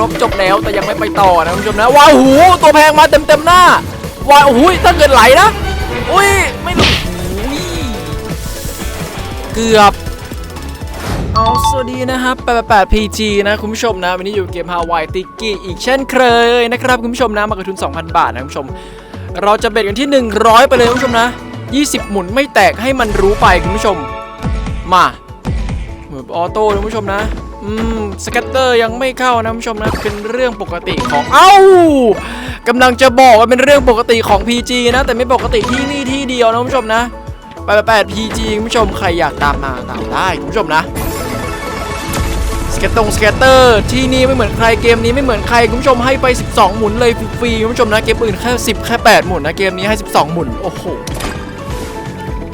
รบจบแล้วแต่ยังไม่ไปต่อนะคุณผู้ชมนะว้าวหูตัวแพงมาเต็มเต็มๆหน้าว้าวหูถ้าเกิดไหลนะอุ้ยไม่รู้เกือบเอาสวัสดีนะครับ88 PG นะคุณผู้ชมนะวันนี้อยู่เกม Hawaii t i k i อีกเช่นเคยนะครับคุณผู้ชมนะมากระทุน 2,000 บาทนะคุณผู้ชม เราจะเบ็ดกันที่ 100 ไปเลยคุณผู้ชมนะ 20 หมุนไม่แตกให้มันรู้ไปคุณผู้ชม มาเหมือนออโต้นะคุณผู้ชมนะ อืมสเก็ตเตอร์ยังไม่เข้านะผู้ชมนะเป็นเรื่องปกติของเอ้ากำลังจะบอกว่าเป็นเรื่องปกติของ PG นะ แต่ไม่ปกติที่นี่ที่เดียวนะผู้ชมนะ88 PG คุณผู้ชมใครอยากตามมาตามได้ผู้ชมนะสเก็ตตงสเก็ตเตอร์ที่นี่ไม่เหมือนใครเกมนี้ไม่เหมือนใครคุณผู้ชมให้ไป 12 หมุนเลยฟรีคุณผู้ชมนะเกมอื่นแค่10แค่8หมุนนะเกมนี้ให้ 12 หมุนโอ้โห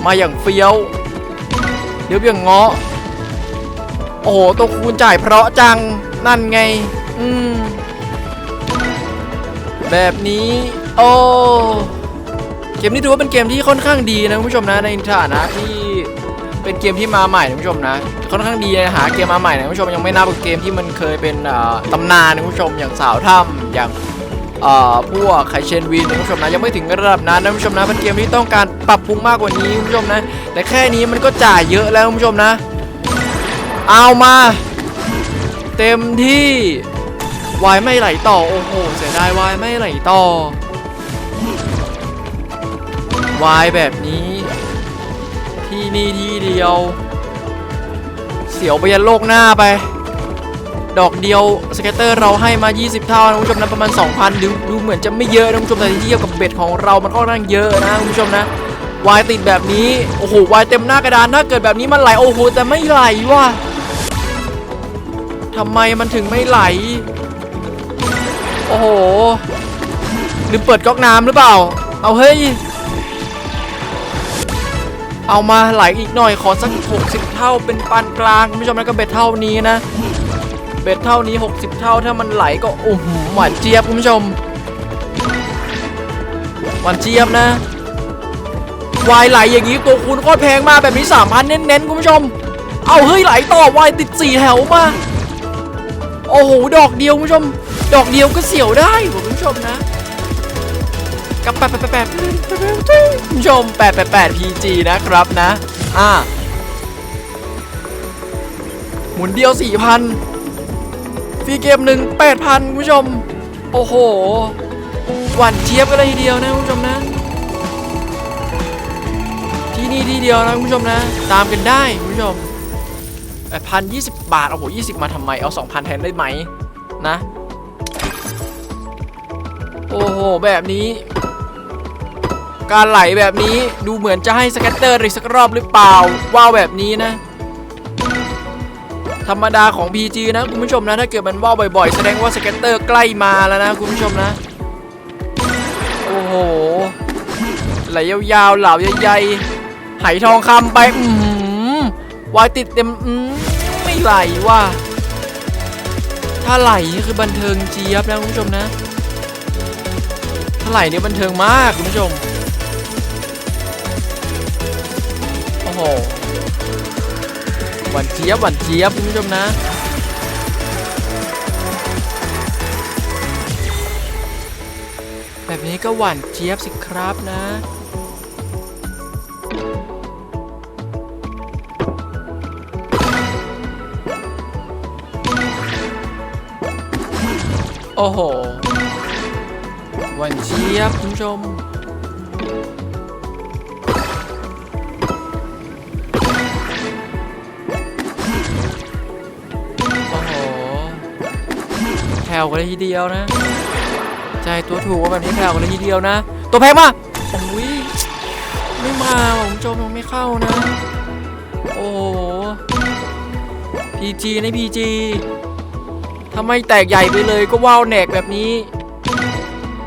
มาอย่างเฟี้ยวเดี๋ยวอย่างเงาะ โอ้โหตัวคูณจ่ายเพราะจังนั่นไง อืม แบบนี้ โอ้เกมนี้ถือว่าเป็นเกมที่ค่อนข้างดีนะคุณผู้ชมนะในฐานะที่เป็นเกมที่มาใหม่คุณผู้ชมนะ ค่อนข้างดีนะหาเกมมาใหม่นะคุณผู้ชมยังไม่นับกับเกมที่มันเคยเป็นอ่อตำนานนะคุณผู้ชมอย่างสาวถ้ำอย่างอ่อพวกไคเชนวินนะคุณผู้ชมนะยังไม่ถึงระดับนั้นนะคุณผู้ชมนะเป็นเกมที่ต้องการปรับปรุงมากกว่านี้คุณผู้ชมนะ แต่แค่นี้มันก็จ่ายเยอะแล้วคุณผู้ชมนะ เอามา เต็มที่วายไม่ไหลต่อ โอ้โห เสียดายวายไม่ไหลต่อวายแบบนี้ ที่นี่ที่เดียว เสียวไปยันโลกหน้าไป ดอกเดียวสเก็ตเตอร์เราให้มา 20 เท่านะคุณผู้ชมนะประมาณ 2,000 ดูดูเหมือนจะไม่เยอะนะคุณผู้ชมแต่ที่เทียบกับเบ็ดของเรามันก็ค่อนข้างเยอะนะคุณผู้ชมนะวายติดแบบนี้ โอ้โหวายเต็มหน้ากระดานถ้าเกิดแบบนี้มันไหลโอ้โหแต่ไม่ไหลว่ะ ทำไมมันถึงไม่ไหล โอ้โหลืมเปิดก๊อกน้ำหรือเปล่า เอาเฮ้ย เอามาไหลอีกหน่อยขอสัก 60 เท่าเป็นปานกลางคุณผู้ชมนะก็เบ็ดเท่านี้นะ เบ็ดเท่านี้ 60 เท่าถ้ามันไหลก็โอ้โหหวานเจี๊ยบคุณผู้ชมหวานเจี๊ยบนะวายไหลอย่างนี้ตัวคูณโคตรแพงมากแบบนี้3,000เน้นๆคุณผู้ชม เอาเฮ้ยไหลต่อวายติดสี่แถวมา โอ้โหดอกเดียวคุณผู้ชม ดอกเดียวก็เสียวได้คุณผู้ชมนะกับแปดแปดแปดคุณผู้ชมแปดแปดแปด PG นะครับนะ อ่า หมุนเดียว4,000ฟรีเกมหนึ่ง8,000คุณผู้ชม โอ้โห หวานเจี๊ยบกันเลยทีเดียวนะคุณผู้ชมนะ ที่นี่ที่เดียวนะคุณผู้ชมนะ ตามกันได้คุณผู้ชม แปดพันยี่สิบบาท โอ้โหยี่สิบมาทำไม เอาสองพันแทนได้ไหมนะ โอ้โห แบบนี้ การไหลแบบนี้ดูเหมือนจะให้สเก็ตเตอร์อีกสักรอบหรือเปล่า ว้าวแบบนี้นะ ธรรมดาของ PG นะ คุณผู้ชมนะ ถ้าเกิดมันว่าวบ่อยๆ แสดงว่าสเก็ตเตอร์ใกล้มาแล้วนะ คุณผู้ชมนะ โอ้โห ไหลยาวๆ เหล่าใหญ่ๆไหทองคำไป อืม วายติดเต็มอืมไม่ไหลว่ะถ้าไหลนี่คือบันเทิงเจี๊ยบนะคุณผู้ชมนะถ้าไหลนี่บันเทิงมากคุณผู้ชมโอ้โหหวานเจี๊ยบหวานเจี๊ยบคุณผู้ชมนะแบบนี้ก็หวานเจี๊ยบสิครับนะ โอ้โหวานเจี๊ยบคุณผู้ชม โอ้โหแผ่วกันเลยทีเดียวนะ ใจตัวถูกว่าแบบนี้แผ่วกันเลยทีเดียวนะ ตัวแพงมากโอ้ยไม่มาว่ะผมจมยังไม่เข้านะ โอ้โหพีจีในพีจี ทำไมแตกใหญ่ไปเลยก็ว่าวแหนกแบบนี้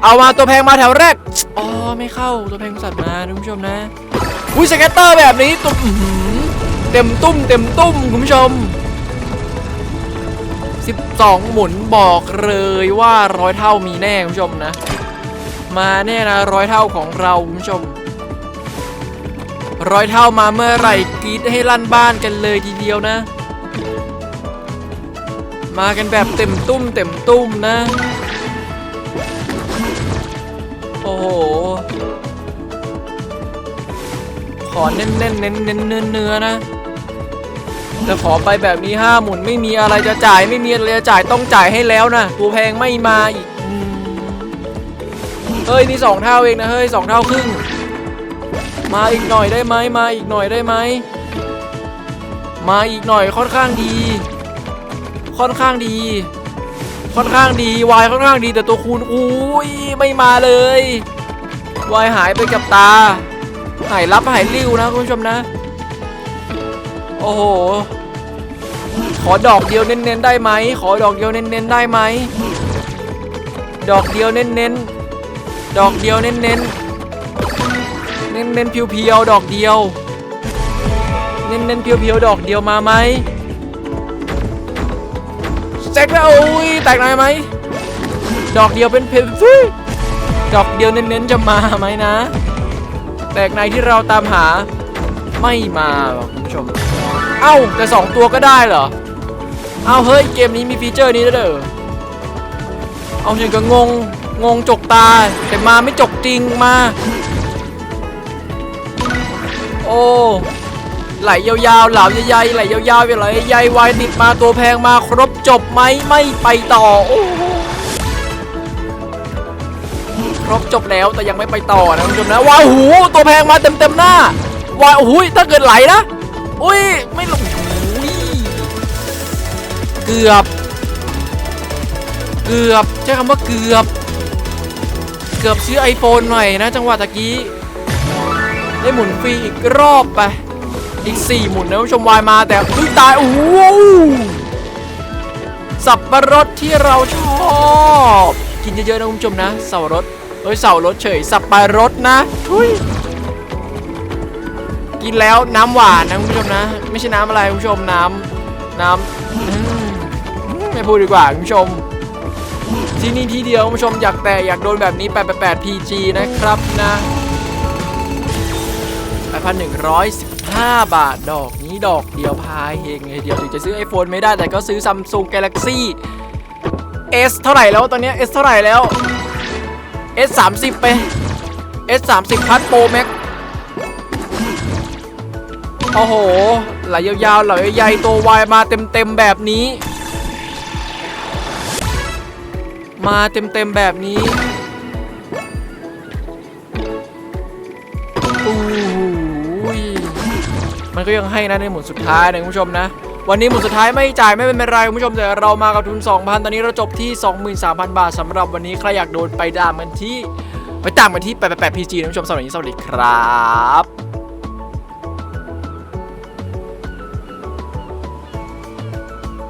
เอามาตัวแพงมาแถวแรก อ๋อไม่เข้าตัวแพงสัตว์มาคุณผู้ชมนะอุ้ยสเก็ตเตอร์แบบนี้ตุ้มเต็มตุ้มเต็มตุ้มคุณผู้ชม 12 หมุนบอกเลยว่าร้อยเท่ามีแน่คุณผู้ชมนะ มาแน่นะร้อยเท่าของเราคุณผู้ชมร้อยเท่ามาเมื่อไหร่กรีดให้ลั่นบ้านกันเลยทีเดียวนะ มากันแบบเต็มตุ้มเต็มตุ้มนะ โอ้โห ขอเน้นเน้นเน้นเน้นเนื้อเนื้อนะแต่ขอไปแบบนี้ห้าหมุนไม่มีอะไรจะจ่ายไม่มีอะไรจะจ่ายต้องจ่ายให้แล้วนะตัวแพงไม่มาอีกเฮ้ยนี่สองเท่าเองนะเฮ้ยสองเท่าครึ่งมาอีกหน่อยได้ไหมมาอีกหน่อยได้ไหมมาอีกหน่อยค่อนข้างดี ค่อนข้างดี ค่อนข้างดีวายค่อนข้างดีแต่ตัวคูณอุ้ยไม่มาเลยวายหายไปกับตา หายรับหายริ้วนะคุณผู้ชมนะ โอ้โห ขอดอกเดียวเน้นๆได้ไหม ขอดอกเดียวเน้นๆได้ไหม ดอกเดียวเน้นๆ ดอกเดียวเน้นๆ เน้นๆเพียวๆ ดอกเดียว เน้นๆเพียวๆ ดอกเดียวมาไหม แจ็คแล้วโอ้ยแตกหน่อยไหมดอกเดียวเป็นเพลฟิดอกเดียวเน้นๆจะมาไหมนะ แตกในที่เราตามหาไม่มาหรอกคุณผู้ชม เอ้าแต่ 2 ตัวก็ได้เหรอ เอาเฮ้ยเกมนี้มีฟีเจอร์นี้ด้วยเด้อเอาจริงก็งงงงจกตา แต่มาไม่จกจริงมา โอ้ ไหลยาวๆ เหลาใหญ่ๆไหลยาวๆไหลใหญ่วายติดมาตัวแพงมาครบจบไหมไม่ไปต่อโอ้โหครบจบแล้วแต่ยังไม่ไปต่อนะคุณผู้ชมนะว้าวหูตัวแพงมาเต็มเต็มๆหน้าว้าวโอ้ยถ้าเกิดไหลนะอุ้ยไม่ลงเกือบ เกือบใช้คำว่าเกือบ เกือบซื้อ iPhone หน่อยนะ จังหวะตะกี้ ได้หมุนฟรีอีกรอบไป อีก 4 หมุนนะผู้ชมวายมาแต่อุ้ยตายโอ้โหสับปะรดที่เราชอบกินเยอะๆนะคุณผู้ชมนะเสารสเอ้ยเสารสเฉยสับปะรดนะทุยกินแล้วน้ำหวานนะคุณผู้ชมนะ ไม่ใช่น้ำอะไรคุณผู้ชมน้ำน้ำไม่พูดดีกว่าคุณผู้ชมที่นี่ที่เดียวคุณผู้ชมอยากแต่อยากโดนแบบนี้ 888 PG นะครับนะ 5 บาทดอกนี้ดอกเดียวพายเฮงเลยเดียวถึงจะซื้อ iPhone ไม่ได้แต่ก็ซื้อ Samsung Galaxy S เท่าไหร่แล้วตอนนี้ S เท่าไหร่แล้ว S 30ไป S 30 Plus Pro Max โอ้โห ไหลยาวๆไหลใหญ่ตัววายมาเต็มๆแบบนี้ มาเต็มๆแบบนี้ มันก็ยังให้นะในหมุนสุดท้ายนะคุณผู้ชมนะ วันนี้หมุนสุดท้ายไม่จ่ายไม่เป็นไรคุณผู้ชมแต่เรามากับทุน 2,000 ตอนนี้เราจบที่ 23,000 บาทสำหรับวันนี้ใครอยากโดนไปตามกันที่ ไปตามกันที่88 PG นะคุณผู้ชมสำหรับวันนี้สวัสดีครับ